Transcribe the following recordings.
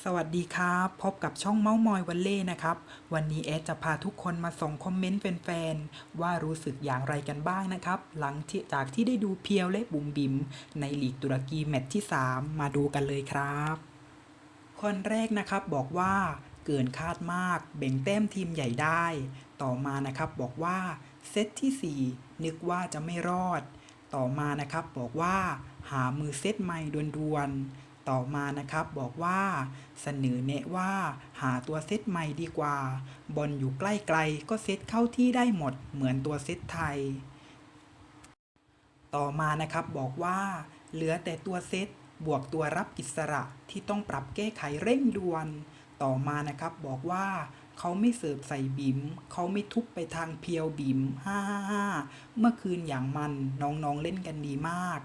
สวัสดีครับ พบกับช่องเมาส์มอยวันเล่นะครับ วันนี้แอดจะพาทุกคนมาส่งคอมเมนต์แฟนๆ ว่ารู้สึกอย่างไรกันบ้างนะครับ หลังจากที่ได้ดูเพียวและบุ๋มบิม ในลีกตุรกีแมตช์ที่ 3 มาดูกันเลยครับ คนแรกนะครับบอกว่าเกินคาดมาก เบ่งแต้มทีมใหญ่ได้ ต่อมานะครับบอกว่าเซตที่ 4 นึกว่าจะไม่รอด ต่อมานะครับบอกว่า หามือเซตใหม่ด่วนๆ ต่อมานะครับบอกว่าเสนอแนะว่าหาตัวเซตใหม่ดีกว่า บอลอยู่ใกล้ไกลก็เซตเข้าที่ได้หมดเหมือนตัวเซตไทย ต่อมานะครับบอกว่า เหลือแต่ตัวเซตบวกตัวรับอิสระที่ต้องปรับแก้ไขเร่งด่วน ต่อมานะครับบอกว่าเขาไม่เสิร์ฟใส่บิมเขาไม่ทุบไปทางเพียวบิม555เมื่อคืนอย่างมันน้องๆเล่นกันดีมาก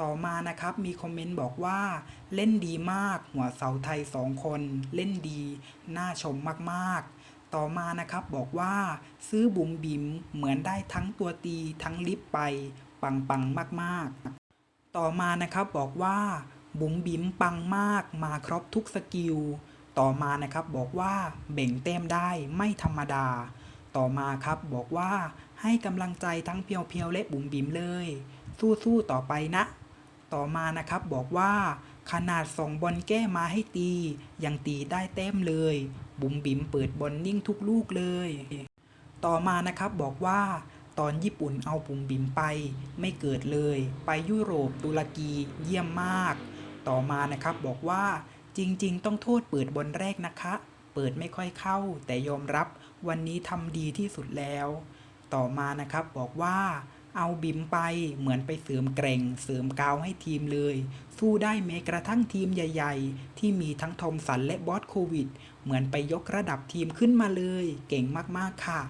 ต่อมานะครับมีคอมเมนต์บอกว่าเล่นดีมาก หัวเสาไทยสองคน เล่นดี น่าชมมากๆ ต่อมานะครับบอกว่า ซื้อบุ๋มบิมเหมือนได้ทั้งตัวตีทั้งลิฟต์ไปปังปังๆมากๆ ต่อมานะครับบอกว่า บุ๋มบิมปังมาก มาครบทุกสกิลต่อมานะครับบอกว่าเบ่งแต้มได้ไม่ธรรมดา ต่อมาครับบอกว่าให้กำลังใจทั้งเพียวๆและบุ๋มบิมเลย สู้ๆต่อไปนะ ต่อมานะครับบอกว่า ขนาดส่งบอลแก้มาให้ตี ยังตีได้แต้มเลย บุ๋มบิ๋มเปิดบอลนิ่งทุกลูกเลย ต่อมานะครับบอกว่าตอนญี่ปุ่นเอาบุ๋มบิ๋มไป ไม่เกิดเลย ไปยุโรปตุรกีเยี่ยมมาก ต่อมานะครับบอกว่าจริง ๆ ต้องโทษเปิดบอลแรกนะคะ เปิดไม่ค่อยเข้า แต่ยอมรับวันนี้ทำดีที่สุดแล้ว ต่อมานะครับบอกว่า เอาบิมไปเหมือนไปเสริมเกรงเสริมกาวให้ทีมเลย สู้ได้แม้กระทั่งทีมใหญ่ ๆ ที่มีทั้งทอมสันและบอสโควิด เหมือนไปยกระดับทีมขึ้นมาเลย เก่งมากๆค่ะ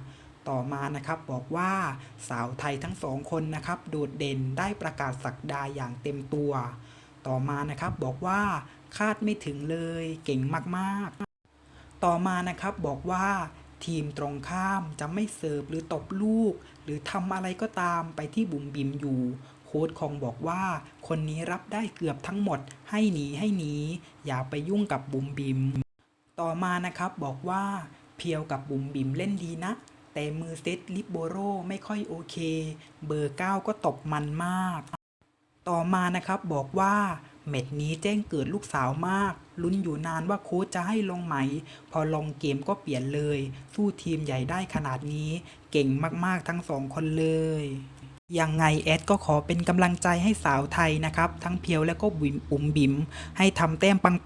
ต่อมานะครับบอกว่าสาวไทยทั้งสองคนนะครับโดดเด่นได้ประกาศสักดาอย่างเต็มตัว ต่อมานะครับบอกว่าคาดไม่ถึงเลย เก่งมากๆ ต่อมานะครับบอกว่า ทีมตรงข้ามจะไม่เสิร์ฟหรือตบลูก หรือทำอะไรก็ตามไปที่บุ๋มบิมอยู่ โค้ชคองบอกว่า คนนี้รับได้เกือบทั้งหมด ให้หนีให้หนีอย่าไปยุ่งกับบุ๋มบิม ต่อมานะครับบอกว่า เพียวกับบุ๋มบิมเล่นดีนะแต่มือเซตลิปโบโรไม่ค่อยโอเค เบอร์ 9 ก็ตบมันมาก ต่อมานะครับบอกว่า เม็ดนี้แจ้งเกิดลูกสาวมาก ลุ้นอยู่นานว่าโค้ชจะให้ลงไหม พอลงเกมก็เปลี่ยนเลย สู้ทีมใหญ่ได้ขนาดนี้ เก่งมากๆทั้งสองคนเลยยังไงแอดก็ขอเป็นกำลังใจให้สาวไทยนะครับ ทั้งเพียวและก็บุ๋มบุ๋มบิมให้ทำแต้มปัง